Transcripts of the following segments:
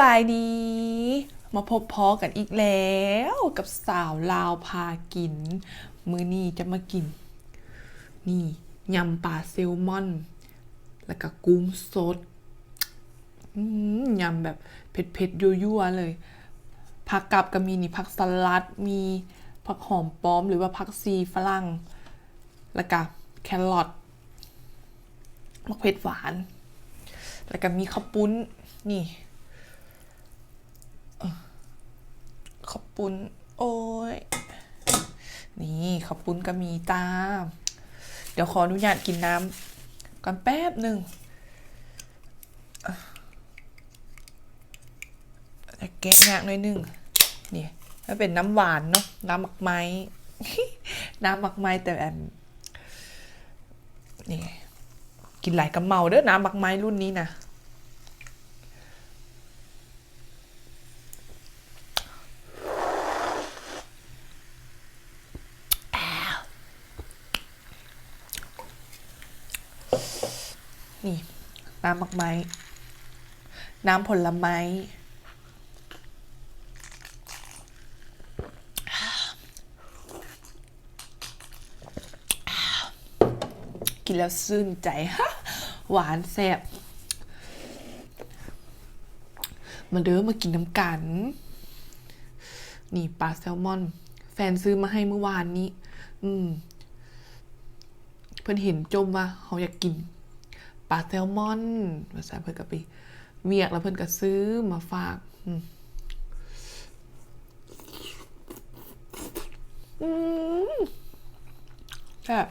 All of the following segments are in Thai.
บายดี มาพบพ้อกันอีกแล้วกับสาวลาวพากิน มือนี้จะมากิน นี่ยำปลาแซลมอน แล้วก็กุ้งสดยำแบบเผ็ดๆยั่วๆเลยผักกับก็มีนี่ผักสลัดมีผักหอมป้อมหรือว่าผักซีฝรั่ง แล้วก็แครอทมะเขือหวาน แล้วก็มีข้าวปุ้นนี่เอ่อข้าว ปุ้นโอ้ยนี่ข้าวปุ้นก็มีตาม เดี๋ยวขออนุญาตกินน้ำก่อนแป๊บหนึ่งแกะยากหน่อยหนึ่งนี่ถ้าเป็นน้ำหวานเนาะน้ำหมักไม้ น้ำหมักไม้แต่แบบนี่กินหลายกระเมาเด้อน้ำหมักไม้รุ่นนี้นะ นี่ น้ำมักไม้ น้ำผลไม้ กินแล้วซื่นใจ หวานแซ่บมาเด้อมากินน้ำกัน นี่ปลาแซลมอน แฟนซื้อมาให้เมื่อวานนี้ อืม เพื่อนเห็นจมว่าเขาอยากกิน ลาแซลมอนภาษาเพื่อนก็ไปเวียกแล้วเพื่อนก็ซื้อมาฝากอืมอืมแบบ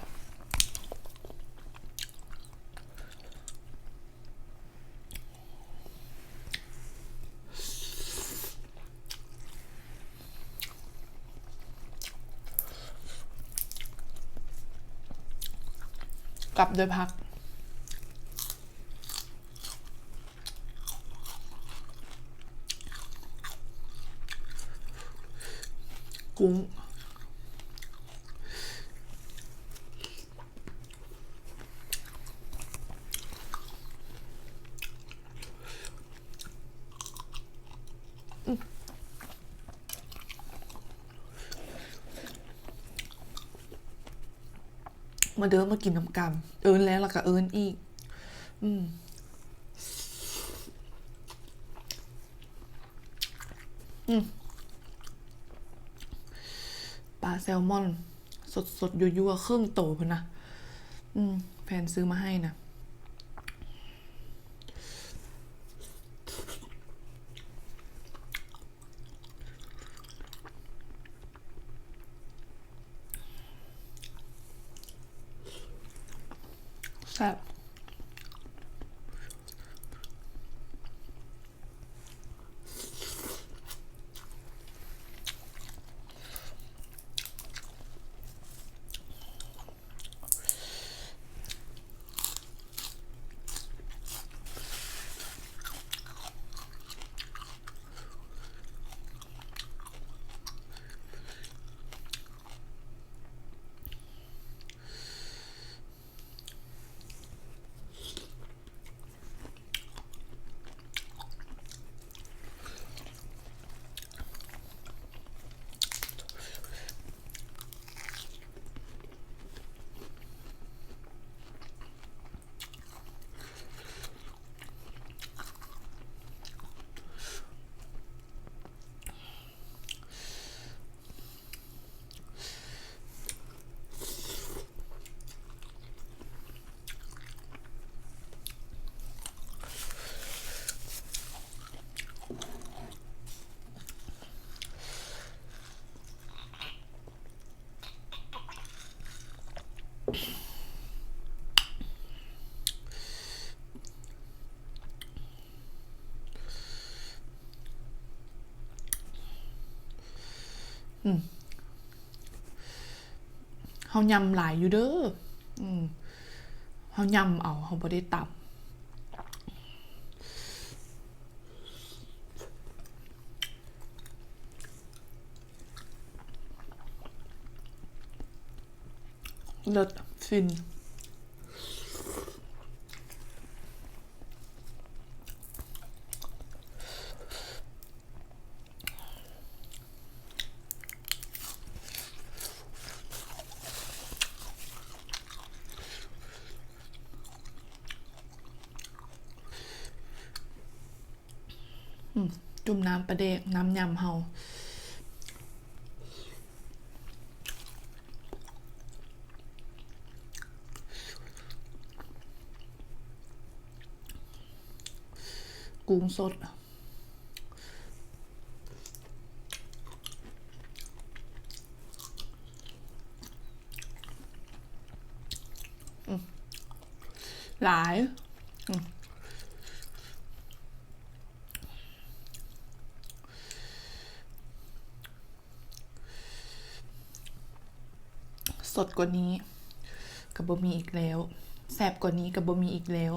กลับโดยพัก กุ้ง มาเดินมากินน้ำกำเอินแล้วล้วก็เอินอีก อืมอืม แซลมอน สดๆยั่วๆครึ่งโตพนนะ อืมแฟนซื้อมาให้นะ แซ่บ เฮายำหลายอยู่เด้อเฮายำเอาเฮาบ่ได้ตำเลิศฟิน อืม จุ่มน้ำปลาเดกน้ำยำเฮากุ้งสดหลายอืมส ดกว่านี้กับบะมีอีกแล้วแสบกว่านี้กับบะมีอีกแล้ว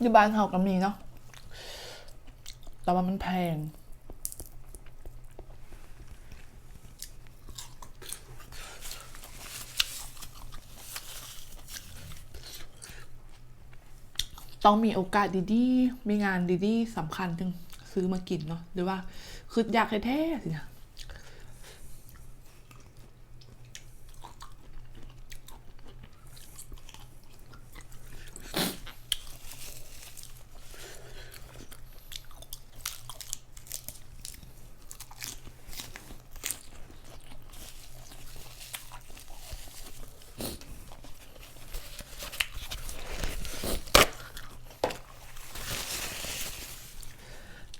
อยู่บ้านเฮาก็มีเนาะแต่ว่ามันแพง ต้องมีโอกาสดีๆ มีงานดีๆสำคัญจึงซื้อมากินเนาะหรือว่าคืออยากแท้ๆสินะ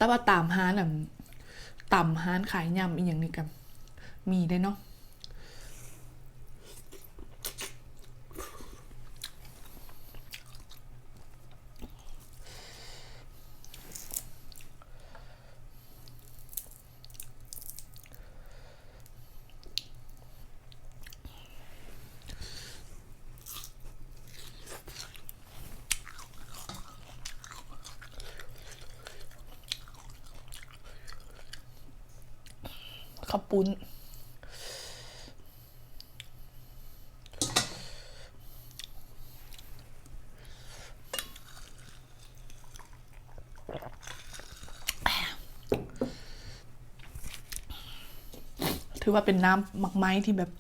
แต่ว่าตามฮานอะต่ำห้านขายยำอีกอย่างนี้กันมีได้เนาะ ข้าวปุ้นถือว่าเป็นน้ำหมักไม้ที่แบบ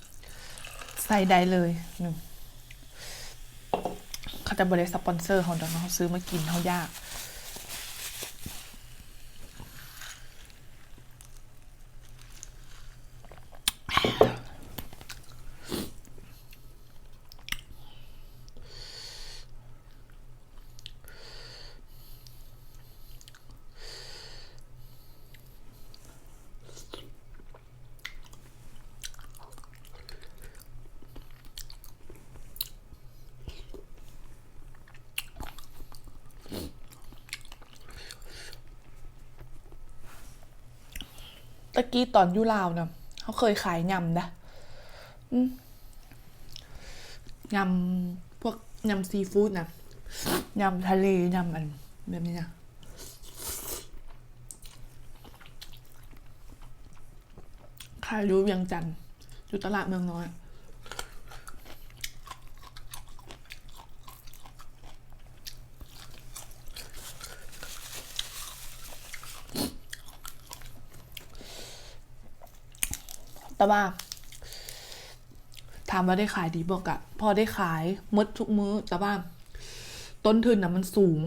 ใส่ได้เลยหนึ่งเขาจะบริสปอนเซอร์เขาดอกเนาเขาซื้อมากินเขายาก กี้ตอนอยุลาวนะเขาเคยขายยำนะยำพวกยำซีฟู้ดนะยำทะเลยำอันแบบนี้นะขายอยู่เวียงจันทร์อยู่ตลาดเมืองน้อย แต่ว่าถามว่าได้ขายดีบอกอะพอได้ขายมดทุกมื้อ แต่ว่า ต้นทุนนะมันสูง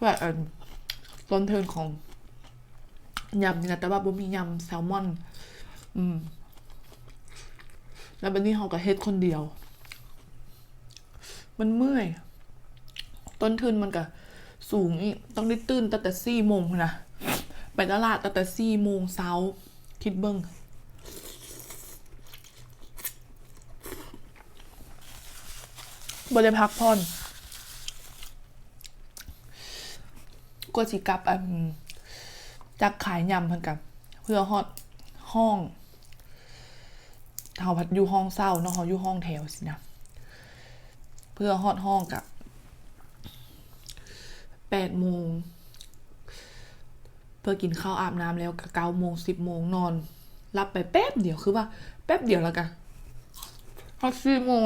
แบบต้นทุนของยำนี่นะแต่ว่าบ่มียำแซลมอน อืม แล้วบันนี้เขาก็เฮ็ดคนเดียว มันเมื่อย ต้นทุนมันก็สูงอีกต้องได้ตื่นตั้งแต่สี่โมงนนะไปตลาดตั้งแต่สี่โมงเช้า คิดเบิ้งบ่ได้พักผ่อนกว่าสิกลับอันจากขายยำเพิ่นกับเพื่อฮอดห้องเฮาพัดอยู่ห้องเศร้าเนาะเฮาอยู่ห้องแถวสินะ เพื่อฮอดห้องกับแปดโมง พื่อกินข้าวอาบน้ำแล้วก็เก้าโมงสิบโมงนอนรับไปแป๊บเดียวคือว่า แป๊บเดียวแล้วกันพอสี่โมง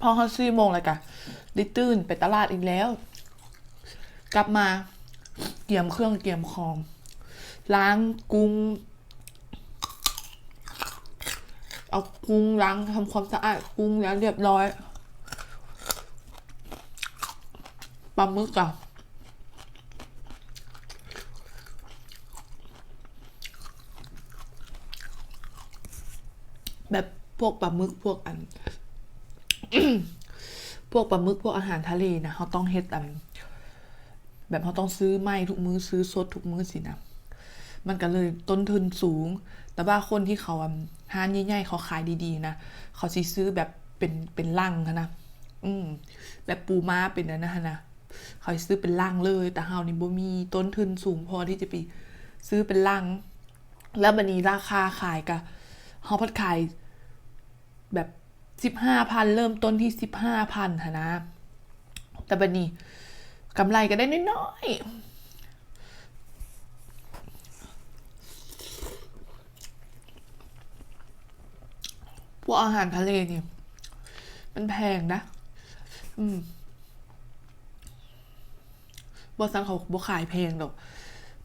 พอเขาสี่โมงเลยกันได้ตื่นไปตลาดอีกแล้ว กลับมาเกี่ยมเครื่องเกี่ยมของ ล้างกุ้งเอากุ้งล้างทำความสะอาดกุ้งแล้วเรียบร้อย ปลาหมึกอะแบบพวกปลาหมึกพวกอัน พวกปลาหมึกพวกอาหารทะเลนะเขาต้องเฮ็ดอัน แบบเขาต้องซื้อไม่ทุกมื้อซื้อสดทุกมื้อสินะมันก็เลยต้นทุนสูง แต่ว่าคนที่เขาห้านใหญ่ๆเขาขายดีๆนะเขาซื้อแบบเป็นเป็นลังนะอืมแบบปูม้าเป็นอันนะนะ เขาซื้อเป็นลังเลย แต่เฮานี่บ่มีต้นทุนสูงพอที่จะไปซื้อเป็นลัง แล้วบัดนี้ราคาขายก็เฮาพัดขายแบบสิบห้าพันเริ่มต้นที่สิบห้าพันนะ แต่บัดนี้กำไรก็ได้น้อยๆพวกอาหารทะเลเนี่ยมันแพงนะ อืม บอสังเขาบ่ขายแพงดอก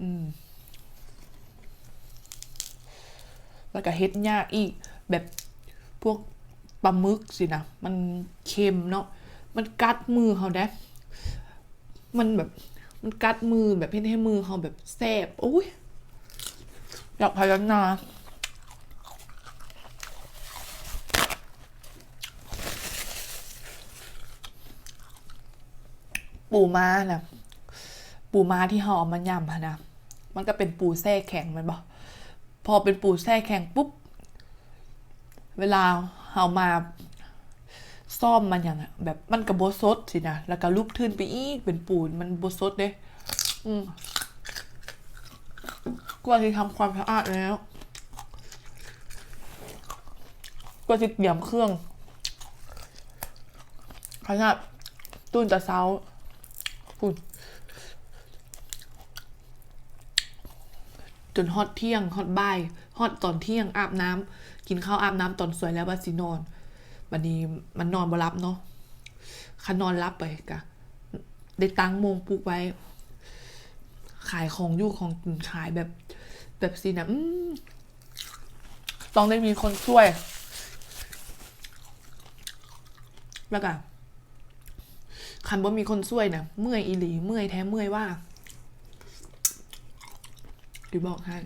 อืม แล้วก็เฮ็ดยากอีก แบบพวกปลาหมึกสินะ มันเค็มเนาะ มันกัดมือเขาได้มันแบบ มันกัดมือแบบเฮ็ดให้มือเขาแบบแสบโอ้ยอยากพยัญนาปูม้านะ ปูม้าที่ห่อมันยำพะนะ มันก็เป็นปูแช่แข็งมันบอกพอเป็นปูแช่แข็งปุ๊บ เวลาเอามาซ่อมมันอย่างอะแบบมันกับบสดสินะแล้วก็ลุบทื่นไปอีกเป็นปูนมันโบสดเด้อืมกว่าที่ทำความสะอาดแล้วก็จะเตรียมเครื่องขนาดตุ้นแตะเช้าพูด จนฮอตเที่ยงฮอตบ่ายฮอตตอนเที่ยงอาบน้ำกินข้าวอาบน้ำตอนสวยแล้วว่าสินอนวันนี้มันนอนบ่รับเนาะคันนอนรับไปกะได้ตั้งโมงปลุกไว้ ขายของอยู่ของกินขายแบบ แบบสินะอืมต้องได้มีคนช่วย แล้วก็คันว่มีคนช่วยนะเมื่อยอีหลี เมื่อยแท้เมื่อยว่า ดีบอกให้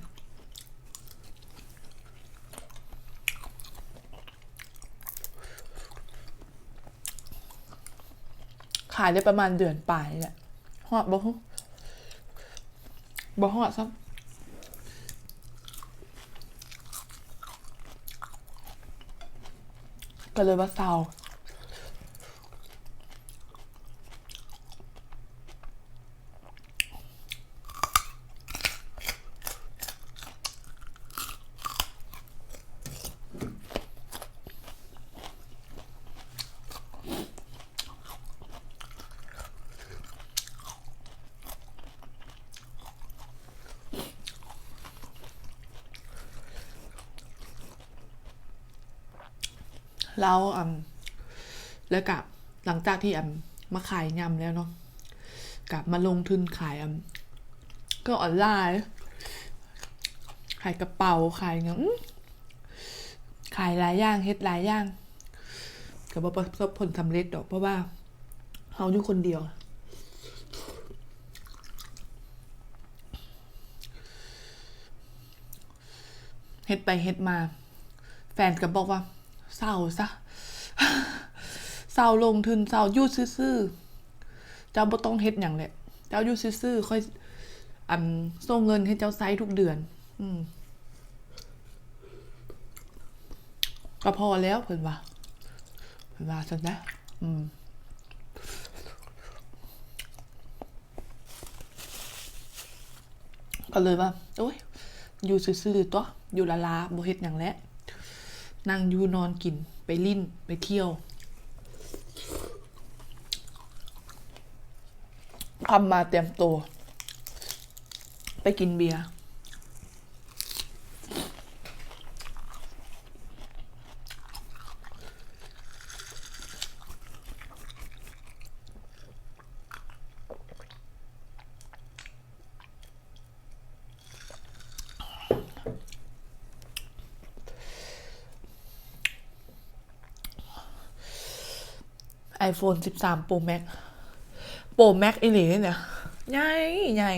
ขายได้ประมาณเดือนปลายแหละหอดบ่ฮะบ่หอดซ้ำก็เลยว่าเศร้า แล้วอืมแล้วกับหลังจากที่อืมมาขายยำแล้วเนาะกับมาลงทุนขายอืมก็ออนไลน์ขายกระเป๋าขายเงี้ยขายหลายอย่างเฮ็ดหลายอย่างก็บ่ประสบผลสำเร็จดอก เพราะว่าเฮาอยู่คนเดียว เฮ็ดไปเฮ็ดมา แฟนก็บอกว่า เศร้าซะเศร้าลงทุนเศร้ายู่ซื่อๆเจ้าบ่ต้องเฮ็ดหยังแหละเจ้าอยู่ซื่อๆค่อย อันส่งเงินให้เจ้าไซทุกเดือน อืมก็พอแล้วเพิ่นว่าเพิ่นว่าซั่นนะอืมก็เลยว่าโอ้ยอยู่ซื่อๆตัวอยู่ละลาบ่เฮ็ดหยังแล้ว นั่งยูนอนกินไปลิ้นไปเที่ยวทำมาเตรียมตัว ไปกินเบียร์ iPhone 13 Pro Max Pro Max อีหลีเนี่ยใหญ่ใหญ่